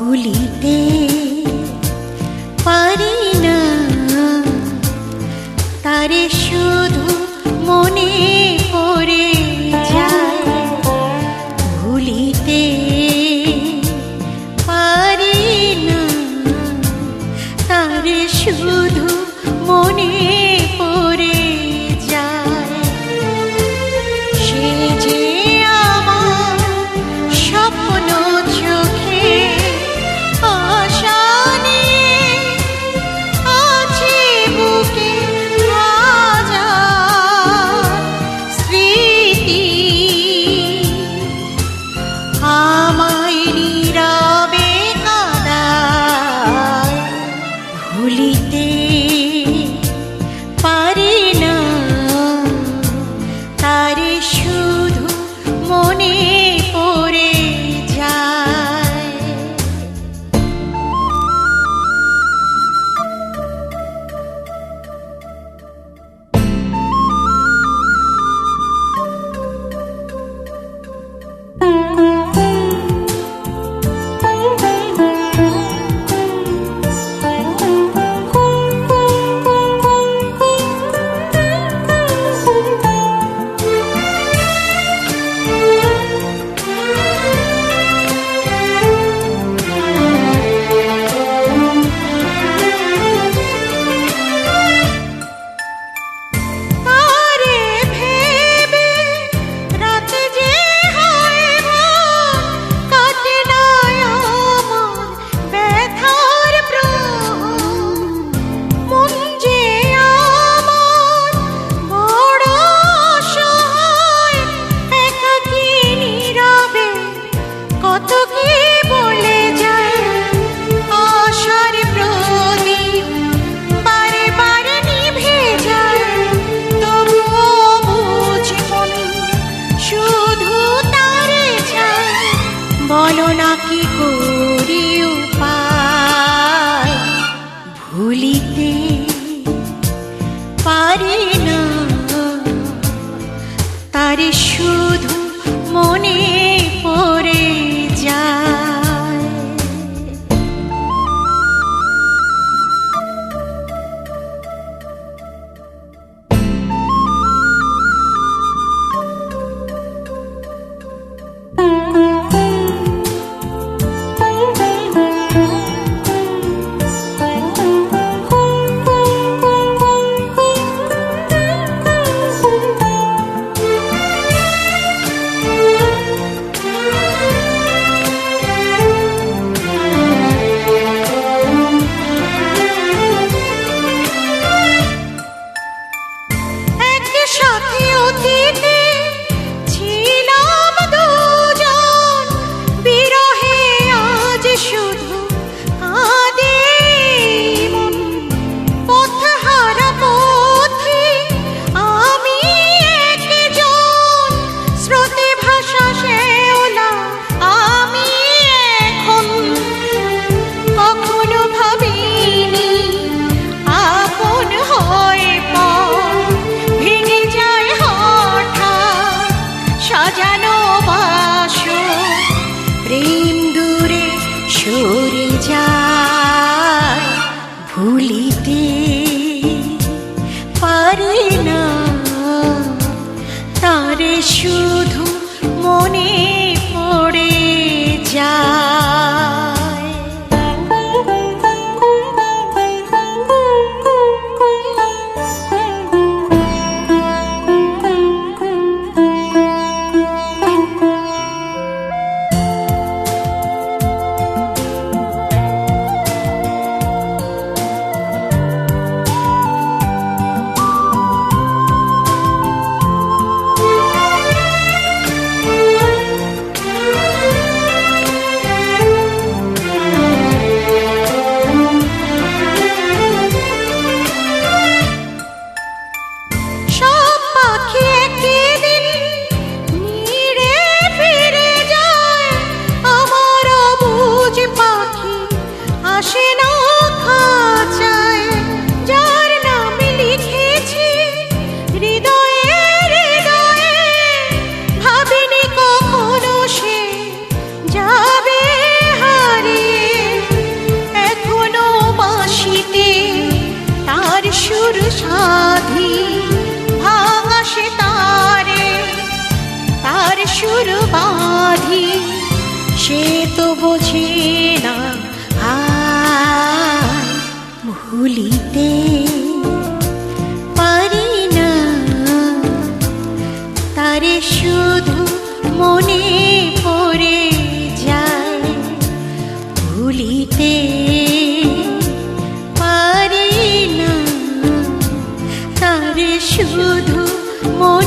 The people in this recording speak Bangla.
ভুলিতে ভুলিতে সুর বাঁধি, সে তো বোঝে না ভুলিতে পারি না। তারে শুধু মনে পড়ে যায়, ভুলিতে পারি না। তারে শুধু মনে